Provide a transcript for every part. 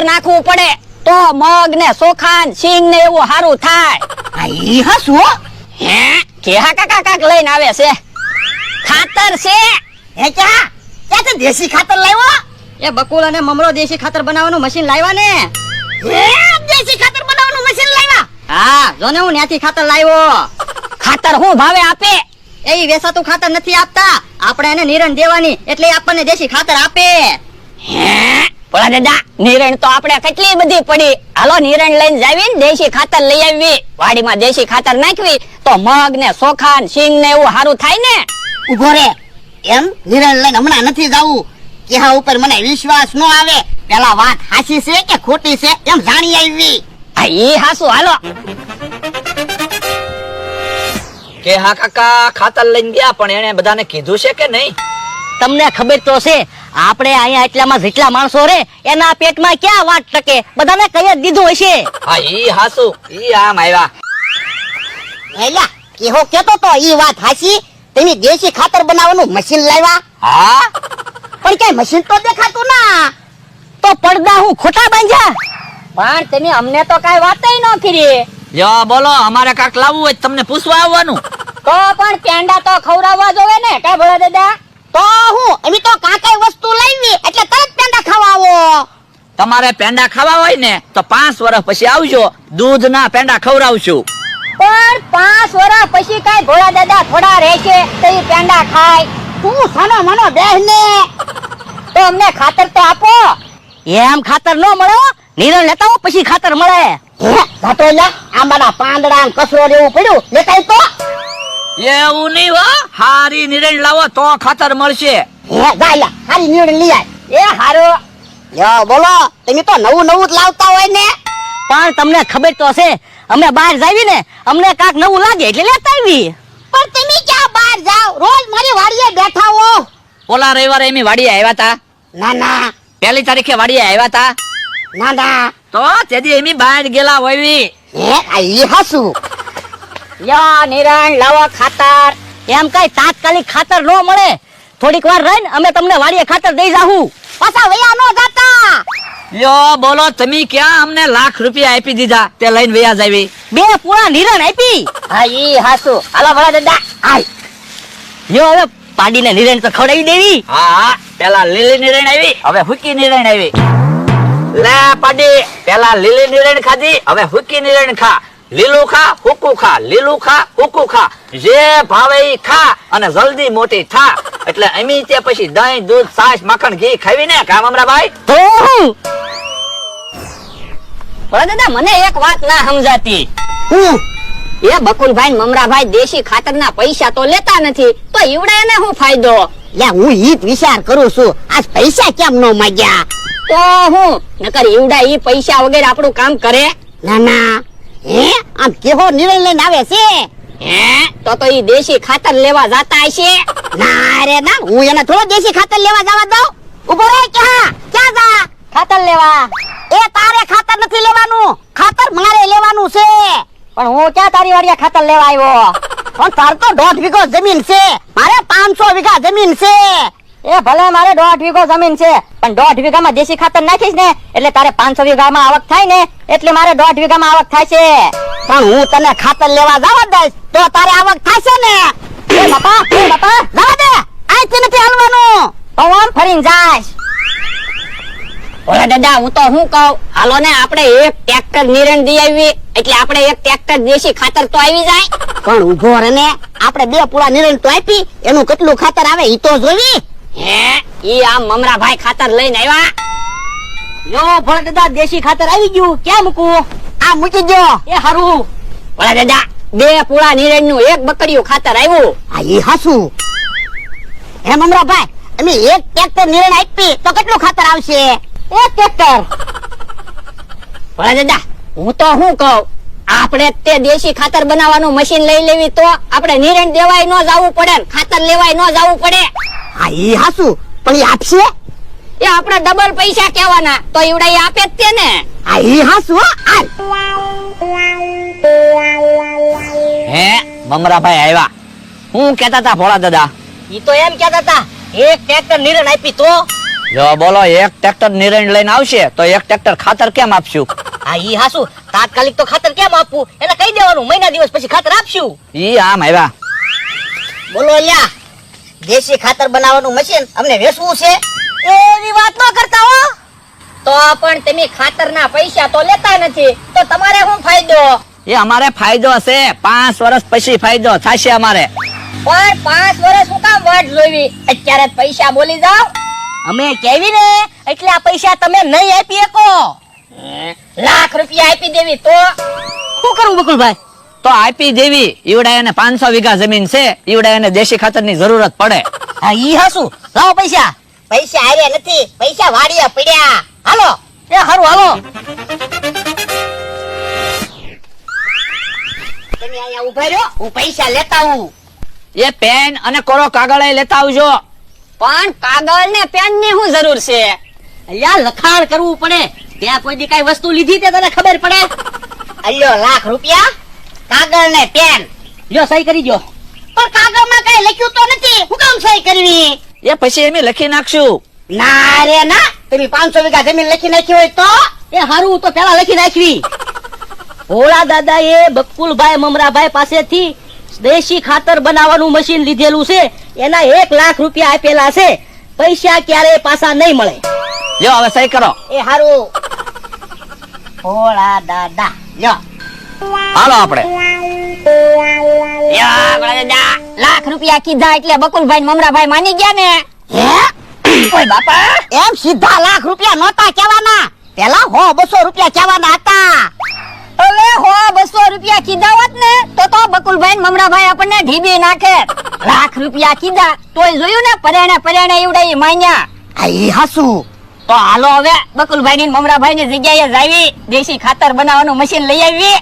ખાતર નાખવું પડે તો મગ ને ચોખા ને સિંગ ને એવું સારું થાય. ઈ હસુ હે? કે કાકા કાક લઈને આવે છે. ખાતર છે. હે ક્યાં? ક્યાં તે દેશી ખાતર લાવ્યો? એ બકુલ અને મમરો દેશી ખાતર બનાવવાનું મશીન લાવ્યા ને. હે? દેશી ખાતર બનાવવાનું મશીન લાવ્યા? હા જો ને હું ત્યાંથી ખાતર લાવ્યો. ખાતર હું ભાવે આપે? એ વેસાતું ખાતર નથી આપતા. આપણે એને નિરણ દેવાની એટલે આપણને દેશી ખાતર આપે. હે? ભોળા દાદા નિરણ તો આપણે કેટલી બધી પડી. હાલો નિરણ લઈને જાવી દેશી ખાતર લઈ આવી. વાડીમાં દેશી ખાતર નાખવી તો મગ ને ને સિંગ ને એવું સારું થાય ને? ઊભો રે. એમ? નિરણ લઈને હમણાં નથી જવું. કેહા ઉપર મને વિશ્વાસ ન આવે. પેલા વાત હાસી છે કે ખોટી છે? એમ જાણી આવી. આ એ હાસુ હાલો. કે હા કાકા ખાતર લઈને ગયા પણ એને બધાને કીધું છે કે નહીં? તમને ખબર તો છે આપણે અહીંયા એટલામાં જેટલા માણસો રે એના પેટમાં ક્યાં વાત ટકે? બધાને કહી દીધું હશે. હા ઈ હાસુ ઈ આમ આવ્યા. એલા કેહો કેતો તો ઈ વાત હાસી તમે દેશી ખાતર બનાવવાનું મશીન લાવ્યા? હા? પણ ક્યાંય મશીન તો દેખાતું ના. તો પડદા હું ખોટા બાંધ્યા? પણ તમે અમને તો કાઈ વાતય ન કરી લ્યો બોલો અમારે કાક લાવવું હોય તમને પૂછવા આવવાનું. તો પણ પેંડા તો ખવડાવવા જોવે ને કા ભોળા દાદા? તો હું અમે તો કાંઈ વસ્તુ લાવી એટલે તરત પેંડા ખાવા આવો. તમારે પેંડા ખાવા હોય ને તો પાંચ વર્ષ પછી આવજો દૂધના પેંડા ખવડાવશું. પણ પાંચ વર્ષ પછી કઈ ભોળા દાદા થોડા રહેશે તો એ પેંડા ખાય. તું સાનો મનો બેહને. તો અમને ખાતર તો આપો. એમ ખાતર ન મળે હો. નિરણ લેતા હો પછી ખાતર મળે. ઘાટો લ્યા આંબાના પાંદડા ને કચરો ને પડ્યું લેતા તો એવું નહીં હો. હારી નિર્ણય લાવો તો ખાતર મળશે. હારી નિર્ણય લઈ આય. એ હારો. યો બોલો. તમે તો નવું નવું જ લાવતા હોય ને. પણ તમને ખબર તો છે અમે બહાર જાવી ને અમને કાક નવું લાગે એટલે લેતા આવી. પણ તમે ક્યાં બહાર જાવ રોજ મારી વાડીએ બેઠા હો. ઓલા રવિવારે એમ વાડીએ આવ્યા તા? ના ના. પહેલી તારીખે વાડીએ આવ્યા તા? ના ના. તો તેથી એમી બહાર ગયેલા હોય હે આ ઈ હાસુ. યા નિરણ લાવો ખાતર. એમ કઈ તાત્કાલિક ખાતર ન મળે. થોડીક વાર રહીને અમે તમને વાડીએ ખાતર દઈ જાહું. પાછા વયા નો જાતા. લ્યો બોલો તમે ક્યાં અમને લાખ રૂપિયા આપી દીધા? તે લઈને વયા જાવી. બે પૂરા નિરણ આપી. હા ઈ હાસુ. હાલો ભલા દાદા. આય યો હવે પાડીને નિરણ તો ખવડાવી દેવી. હા હા. પેલા લીલી નિરણ આવી હવે હુકી નિરણ આવી લે પાડી. પેલા લીલી નિરણ ખાધી હવે હુકી નિરણ ખા. લીલું ખા હુકું ખા લીલું ખા હુકું ખા જે ભાવે ખા અને જલ્દી મોટી થા. એટલે અમી તે પછી દહીં દૂધ છાશ મખણ ઘી ખાવી ને કામ અમરાભાઈ? તો હું દાદા મને એક વાત ના સમજાતી. હું? એ બકુલભાઈ મમરાભાઈ દેશી ખાતરના પૈસા તો લેતા નથી તો ઈવડે એને હું ફાયદો? લે હું ઈ વિચાર કરું છું. આજ પૈસા કેમ નો માગ્યા? તો હું? નકર ઈવડા ઈ પૈસા વગર આપણું કામ કરે? ના ના. આમ કેવો નિર્ણય લઈને આવે છે? હે? તો તો ઈ દેશી ખાતર લેવા જાતા હશે? ના રે ના, હું એને થોડો દેશી ખાતર લેવા જવા દઉં. ઊભો રે ક્યાં ક્યાં જા? ખાતર લેવા. એ તારે ખાતર નથી લેવાનું. ખાતર મારે લેવાનું છે. પણ હું ક્યાં તારી વાડિયા ખાતર લેવા આવ્યો? પણ તાર તો દોઢ વીઘો જમીન છે. મારે પાંચસો વીઘા જમીન છે. એ ભલે મારે દોઢ વીઘો જમીન છે, પણ દોઢ વીઘામાં દેશી ખાતર નાખીશ ને, એટલે તારે પાંચસો વીઘામાં આવક થાય ને, એટલે મારે દોઢ વીઘામાં આવક થાય છે. પણ હું તને ખાતર લેવા જવા દઈશ, તો તારે આવક થશે ને. એ બાપા એ બાપા, જવા દે. આઈથી નથી હલવાનું. પવન ફરીને જાય ઓલા દાદા, હું તો શું કહું? હાલો ને, આપણે એક ટ્રેક્ટર નિરણ દઈ આવી, એટલે આપણે એક ટ્રેક્ટર દેશી ખાતર તો આવી જાય. પણ ઊભો રે ને, આપણે બે પૂળા નિરણ તો આપી, એનું કેટલું ખાતર આવે ઈ તો જોવી. હે? ઈ આમ મમરાભાઈ ખાતર લઈને આવ્યા? યો ભોળા દાદા દેશી ખાતર આવી ગયું. ક્યાં મૂકું આ મૂકી દો એ હારું. ભોળા દાદા બે પૂળા નિરણનું એક બકડીયું ખાતર આવ્યું. આ ઈ હાસુ. હે મમરાભાઈ અમે એક ટ્રેક્ટર નિરણ આપી તો કેટલું ખાતર આવશે? એક ટ્રેક્ટર ભોળા દાદા હું તો શું કહું? આપણે તે દેશી ખાતર બનાવવાનું મશીન લઈ લેવી તો આપણે નિરણ દેવાય ન જવું પડે ખાતર લેવાય ન જવું પડે. આ ઈ હાસુ પણ ઈ આપશે? એ આપણે ડબલ પૈસા કહેવાના તો ઈવડા ઈ આપે જ તે ને. આ ઈ હાસુ હો હે મમરાભાઈ આવ્યા હું કેતા તા ભોળા દાદા? ઈ તો એમ કહેતા તા એક ટ્રેક્ટર નિરણ આપી તો? જો બોલો એક ટ્રેક્ટર નિરણ લઈને આવશે તો એક ટ્રેક્ટર ખાતર કેમ આપશું? હા ઈ હાસુ તાત્કાલિક તો ખાતર કેમ આપવું? એને કહી દેવાનું મહિના દિવસ પછી ખાતર આપશું. ઈ આમ આવ્યા બોલો અલ્યા દેશી ખાતર બનાવવાનું મશીન અમને વેચવું છે? એવી વાત ન કરતા હો. તો પણ તમે ખાતરના પૈસા તો લેતા નથી. તો તમારે શું ફાયદો? એ અમારે ફાયદો છે પાંચ વર્ષ પછી ફાયદો થશે અમારે. પણ પાંચ વર્ષ હું કામ વાટ જોવી અત્યારે પૈસા બોલી જાઓ. અમે કેવી ને એટલે આ પૈસા તમે નહીં આપી શકો. લાખ રૂપિયા આપી દેવી તો? શું કરવું બકુલભાઈ? તો આપી દેવી ઈવડાયાને પાંચસો વીઘા જમીન છે ઈવડાયાને દેશી ખાતરની જરૂરત પડે. હા ઈ હાસુ. લાવો પૈસા. પૈસા આવ્યા નથી. પૈસા વાડિયા પડ્યા. હાલો. એ હારું હાલો. તમે અહીંયા ઊભા રહ્યો? હું પૈસા લેતા આવું. એ પેન અને કોરો કાગળ એ લેતા આવજો. પણ કાગળ ને પેનની શું જરૂર છે? અહીંયા લખાણ કરવું પડે. ત્યાં કોઈ દી કઈ વસ્તુ લીધી તે તને ખબર પડે? અલ્યો લાખ રૂપિયા? કાગળ ને પેન. જો સહી કરી જો પણ કાગળમાં કઈ લખ્યું તો નથી. હું કામ સહી કરવી? એ પછી એમ લખી નાખશું. ના રે ના. તમે પાંચસો વીઘા જમીન લખી નાખી હોય તો? એ હારું તો પેલા લખી નાખવી. ભોળા દાદા એ બકુલભાઈ મમરાભાઈ પાસેથી દેશી ખાતર બનાવવાનું મશીન લીધેલું છે. એના એક લાખ રૂપિયા આપેલા છે. પૈસા ક્યારે પાછા નહીં મળે. જો હવે સહી કરો. એ હારું. ભોળા દાદા. લ્યો. હાલો આપણે. લાખ રૂપિયા કીધા એટલે બકુલભાઈ મમરાભાઈ માની ગયા ને. હે? ઓય બાપા. એમ સીધા લાખ રૂપિયા નહોતા કહેવાના. પેલા હો બસો રૂપિયા કહેવાના હતા. હવે હો બસો રૂપિયા કીધા હોત ને તો તો બકુલભાઈ ને મમરાભાઈ આપણને ઢીબી નાખે. લાખ રૂપિયા કીધા તોય જોયું ને પરેણે પરેણે એવડે માન્યા આ ઈ હાસુ. તો હાલો હવે બકુલભાઈ ની મમરાભાઈ ની જગ્યાએ જાવી દેશી ખાતર બનાવવાનું મશીન લઈ આવી.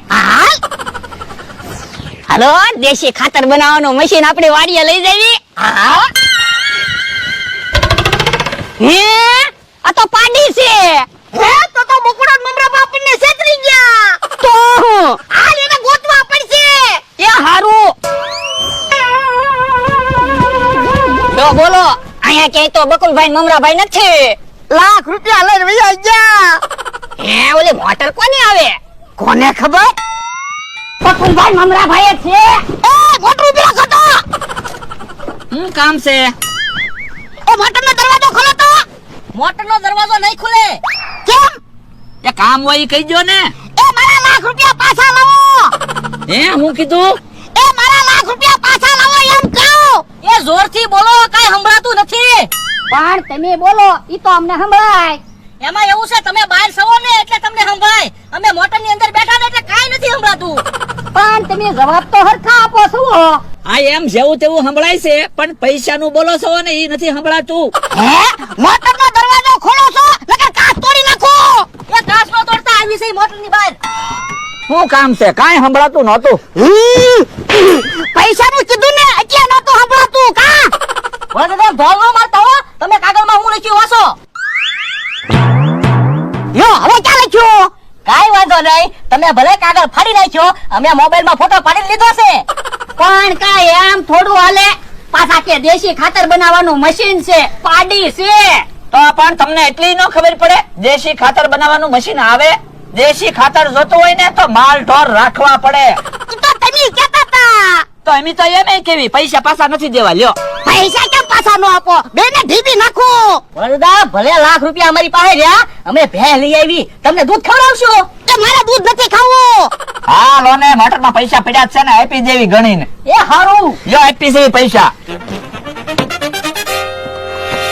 હાલો. દેશી ખાતર બનાવવાનું મશીન આપણે વાડીએ લઈ જાવી. હે? આ તો પાડી છે. હે તો તો બકુડા મમરા બાપને છેતરી ગયા. તો આ લેને ગોતવા પડશે. એ હારું. તો બોલો અહીંયા ક્યાંય તો બકુલભાઈ મમરાભાઈ નથી. લાખ રૂપિયા લઈને વયા ગયા. હે ઓલી મોટર કોની આવે? કોને ખબર? પકુનભાઈ મમરાભાઈ છે. એ મોટર પેલા ખતો હું કામ છે? એ મોટરનો દરવાજો ખોલો તો. મોટરનો દરવાજો નહીં ખુલે? કેમ? એ કામ હોય કહી દો ને. એ મારા લાખ રૂપિયા પાછા લાવો. હે હું કીધું? એ મારા લાખ રૂપિયા પાછા લાવો એમ કહો. એ જોરથી બોલો કઈ સંભળાતું પણ તમે બોલો ઈ તો અમને સંભળાય. એમાં એવું છે તમે બહાર સવો ને એટલે તમને સંભળાય. અમે મોટરની અંદર બેઠા ને એટલે કાઈ નથી સંભળાતું. પણ તમે જવાબ તો હરખા આપો છો આ એમ જેવું તેવું સંભળાય છે પણ પૈસાનું બોલો છો ને ઈ નથી સંભળાતું. હે? મોટરનો દરવાજો ખોલો છો નકર કાચ તોડી નાખો. એ ઘાસ નો તોડતા આવી છે મોટરની બહાર. શું કામ છે? કાઈ સંભળાતું નહોતું. પૈસાનું કીધું ને એટલે નતું સંભળાતું. કા? ભલે દાદા કાઈ વાંધો નહીં. તમે ભલે કાગળ ફાડી નાખ્યો અમે મોબાઈલમાં ફોટો પાડી લીધો છે. પણ કાઈ એમ થોડું હાલે? પાછા કે દેશી ખાતર બનાવવાનું મશીન છે પાડી છે. તો પણ તમને એટલી ન ખબર પડે દેશી ખાતર બનાવવાનું મશીન આવે? દેશી ખાતર જોતું હોય ને તો માલ ઢોર રાખવા પડે ઈ તો તમે કહેતા હતા તો એમ તો એમ કેવી? પૈસા પાછા નથી દેવા લ્યો. પૈસા કેમ પાછા નો આપો? બેને ઢીબી નાખો. વરદા ભલે લાખ રૂપિયા અમારી પાસે રહ્યા અમે ભેં લઈ આવી. તમને દૂધ ખવડાવશું? કે મારા દૂધ નથી ખાવું. હા લોને મોટરમાં પૈસા પડ્યા છે ને આપી દેવી ગણીને. એ હારું. લ્યો આપી દેવી પૈસા.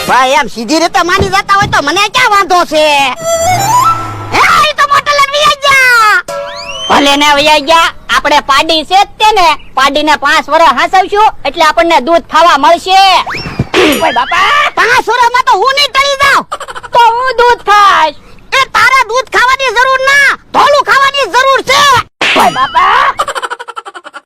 ભાઈ એમ સીધી રીતે માની જતા હોય તો મને ક્યાં વાંધો છે? ભલે ને વૈયા ગયા, આપણે પાડી છે તે ને પાડીને પાંચ વર્ષ હાસવશું, એટલે આપણને દૂધ ખાવા મળશે. ઓય બાપા, પાંચ વર્ષમાં તો હું નહીં તળી જાઉં. તો હું દૂધ ખાઈશ. એ તારા દૂધ ખાવાની જરૂર ના ધોળું ખાવાની જરૂર છે. ઓય બાપા